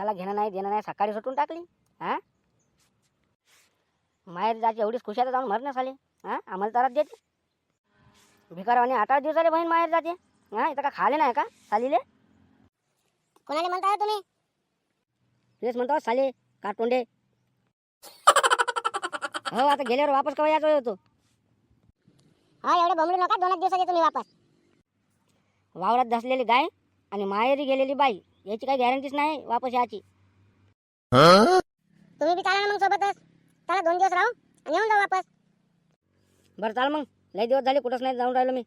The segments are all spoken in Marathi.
कशाला घेणं नाही देणं नाही सकाळी सुटून टाकली हां? माहेर जायची एवढीच खुशी आहे तर जाऊन मरण्यास आली हां? आम्हाला तरात देते. भिकारावाने आठ आठ दिवसाले बहीण माहेर जाते हां? इथं का खाले नाही का सालीले? कोणाला म्हणता तुम्ही? तेच म्हणतो साले काटोंडे. हो आता गेल्यावर वापस केव्हा यायचं होतो? हा एवढे बमडू नका दोनच दिवसात येतो मी वापस. वावरात धसलेली गाय आणि माहेरी गेलेली बाई. याची काही गॅरंटीच नाही वापस याची. तुम्ही बी चाला ना मग सोबतच. चला दोन दिवस राहू आणि येऊन जाऊ वापस. बरं चाल मग. लई दिवस झाले कुठंच नाही जाऊन राहिलो मी.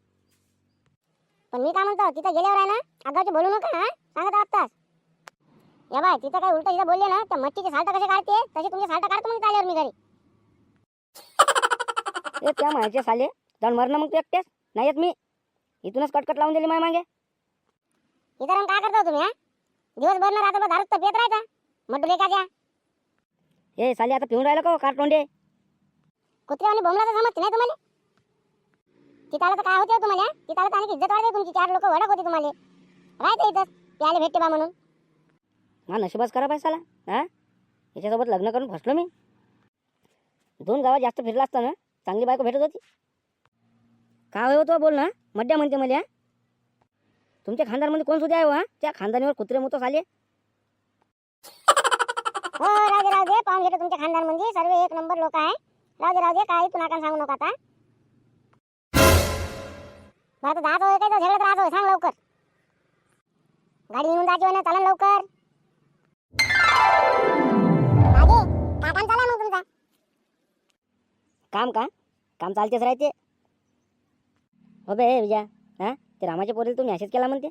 पण मी काय म्हणतो तिथं गेल्यावर आहे ना आगावचे बोलू नका हा? सांगत आत्ताच या बाय तिथं काय उलट तिथं बोलले ना त्या मच्छीचे साल्ट कसे काढते? तसे तुमचे साल्ट काढतो मग चाल्यावर मी घरी. ए त्या मायचे साले जाऊन मरणं मग तू एकटेच. नाही येत मी. इथूनच कटकट लावून दिली माय मागे. इथं राहून काय करता हो तुम्ही हा? दिवसभर ना रात्रभर दारू तर पित राहायचा मड्डू लेकाच्या ए साले आता पिऊन राहिलं का हो, कारटोंडे कुत्रे आणि बोमला तर समजते नाही तुम्हाला? तिथं आलं तर काय होते हो तुम्हाला? तिथं आलं तर आणखी इज्जत वाढते तुमची चार लोक वडक होते तुम्हाला. राहते इथं प्याले भेटते बा म्हणून. हा नशिबाच करा पाहिजे साला हा? याच्यासोबत लग्न करून फसलो मी. दोन गावात जास्त फिरला असता ना चांगली बायको भेटत होती. का होय तो बोल ना मड्या म्हणते मला हा? तुमच्या खानदारमध्ये कोण सुद्धा आहे हो, त्या खानदानीवर कुत्रे मोतो साले हो राहू दे पाहून घेतो तुमच्या खानदार म्हणजे सर्व एक नंबर लोक आहे. राहू दे काही तू नाका सांगू नका आता. बरं होय काय? झगडत राहतो सांग लवकर. गाडी निघून जायची ना लवकर. राजे, काय काम चालू आहे मग तुमचा. काम का? काम चालतेच राहते. हो बे विजया हा? ते रामाच्या पोरीला तुम्ही असेच केला म्हणते?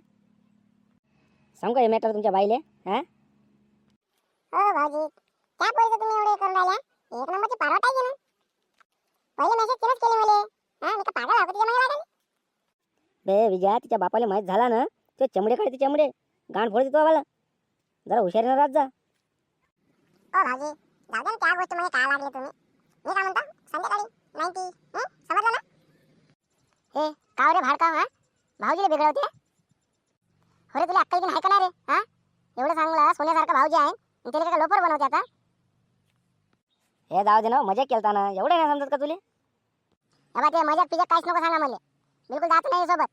सांगू का हे मॅटर तुमच्या बाईले हा? हो भाऊजी. त्या पोरीचं तुम्ही एवढे करून राहिल्या? एक नंबरची पारवट आहे की ना पहिले मेसेज तिनंच केले मला. हा मी का पागल आहे का तिच्यामागे लागायला? बे विजया तिच्या बापाला माहीत झाला ना? ते चमडे काढते चमडे गाण फोडते तो आम्हाला. जरा हुशारीनं राहत जा. ओ भाऊजी. जाऊ ना त्या गोष्टी मध्ये काय लागले तुम्ही? मी काय म्हणतो? संध्याकाळी नाईन्टी समजलं ना? हे काव रे हा? भाऊजीला बिघडवते? हो रे तुला अक्कल की नाही का रे? हा? एवढं चांगलं सोन्यासारखा भाऊजी आहे. आणि त्याला काय लोफर बनवते आता? हे जाऊ दे ना मजा केलता ना. एवढं नाही समजत का तुले? बाबा ते मजा पिजा काहीच नको सांगा मला. बिलकुल जात नाही सोबत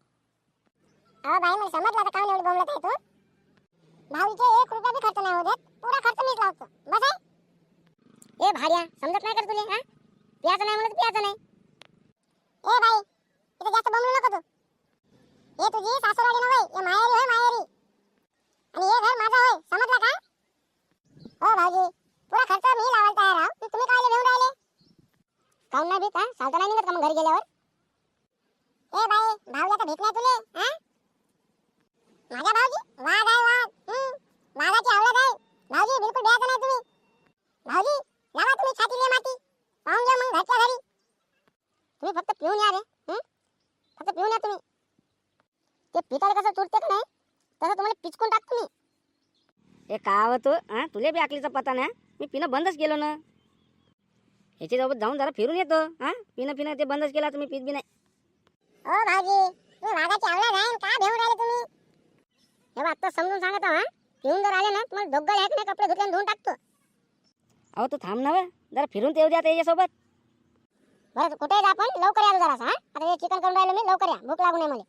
अहो बाई मला समजलं आता काऊन एवढी बोंबलत आहे तू? भाऊजीचे एक रुपया बी खर्च नाही होत पुरा खर्च मीच लावतो. बस आहे. ए भाड्या समजत नाही का तुले हा? प्याचं नाही म्हणत प्याचं नाही. ए बाई इथे जास्त बोंबलू नको तू. हे तुझी सासूरवाडी नव्हे हे माहेरी होय माहेरी. आणि हे घर माझं होय समजलं का? हो भाऊजी पुरा खर्च मी लावायला तयार आहो तुम्ही काय घेऊन राहिले. काऊन नाही भीत हा? चालता नाही निघत का मग घरी गेल्यावर? ए बाई भाऊ आता भेट नाही तुले हा? माझ्या भाऊजी वाघ आहे वाघ हं. वाघाची आवडत आहे भाऊजी बिलकुल द्यायचं नाही तुम्ही भाऊजी लावा तुम्ही छातीले माती पाहून घ्या मग घरच्या घरी तुम्ही फक्त पिऊन या रे हं? फक्त पिऊन या तुम्ही ते पिताला कसं चुरते का नाही? तसं तुम्हाला पिचकून टाकतो मी. हे का हवं तू? हा तुले बी आकलीचा पता ना मी पिणं बंदच केलं ना. याच्यासोबत जाऊन जरा फिरून येतो हा? पिणं पिणं ते बंदच केला तुम्ही पीत बी नाही. ओ भाऊजी तुम्ही वाघाची आवडत आहे का भेऊन राहिले तुम्ही? हे बघ आता समजून सांगत आहो, हा? पिऊन जर आले ना तुम्हाला दोघं आहेत ना कपडे धुतले धुवून टाकतो. अहो तू थांब ना. जरा फिरून ते येऊ द्या याच्यासोबत. बरं कुठे जा आपण? लवकर या जरा हा? आता हे चिकन करून राहिलो मी लवकर या. भूक लागू नये मला.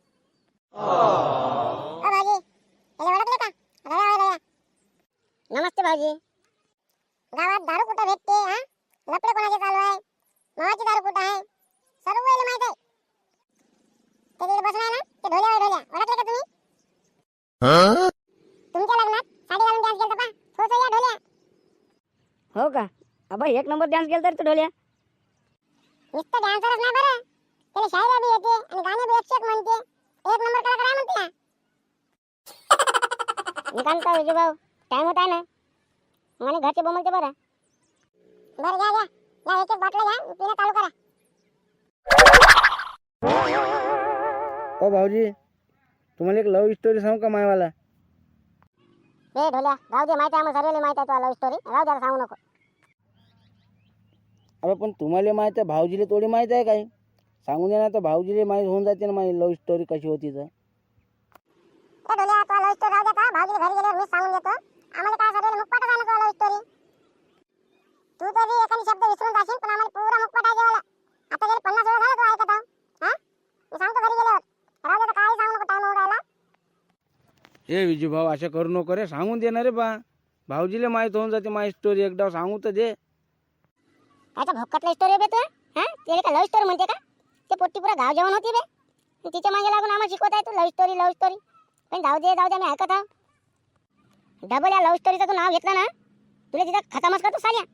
भाजी याला ओळखले का? रया रया नमस्ते भाजी गावात दारू कुठं भेटते हा? लपडे कोणाचे चालू आहे? मावाची दारू कुठं आहे? सर्व वेळेला माहीत आहे. ते तिथे बसला ना ते ढोल्या ढोल्या. ओळखले का तुम्ही? तुमच्या लग्नात साडी घालून डान्स केलता पा तो या ढोल्या. हो का? अबा एक नंबर डान्स केला तर तू ढोल्या. नुसतं डान्सरच नाही बरं त्याला शायरा बी येते आणि गाणे बी एकशे एक म्हणते एक नंबर कलाकार आहे म्हणते निकांत विजू भाऊ टाइम होत आहे ना? मला घरचे बोमलते बरं. बरं घ्या घ्या. या एक एक बाटल्या घ्या. पिणं चालू करा. ओ भाऊजी तुम्हाला एक लव्ह स्टोरी सांगू का मायवाला? बे ढोल्या राहू दे माहिती आहे मग सर्वेला माहिती आहे तुला लव्ह स्टोरी राहू दे आता सांगू नको. अरे पण तुम्हाला माहिती आहे भाऊजीला थोडी माहिती आहे काय सांगून दे ना तर भाऊजीला माहीत होऊन जाते ना माझी लव्ह स्टोरी कशी होती तर. ए डोल्या तू लव्ह स्टोरी राहू देता भाऊजी घरी गेल्यावर मी सांगून आम्हाला काय स्टोरी तू तरी एखादी शब्द विसरून जाशील पण आम्हाला आहे जेवायला. आता गेले पन्नास वेळा झालं तू ऐकत हा? मी सांगतो घरी गेल्यावर. राहू देता सांगू नको विजू भाऊ असे करू नको रे. सांगून दे ना रे बा. भाऊजीला माहीत होऊन जाते माझी स्टोरी एकदा सांगू तर दे. आता भोकातला स्टोरी बे तू हा? ते का लव्ह स्टोरी म्हणते का? ते पोट्टी पुरा गाव जेवण होती बे. तिच्यामागे लागून आम्हाला शिकवत आहे तू लव्ह स्टोरी लव्ह स्टोरी पण जाऊ दे जाऊ दे मी ऐकत डबल या लव्ह स्टोरीचं तू नाव घेतलं ना तुला तिथं खतमच करतो साल्या.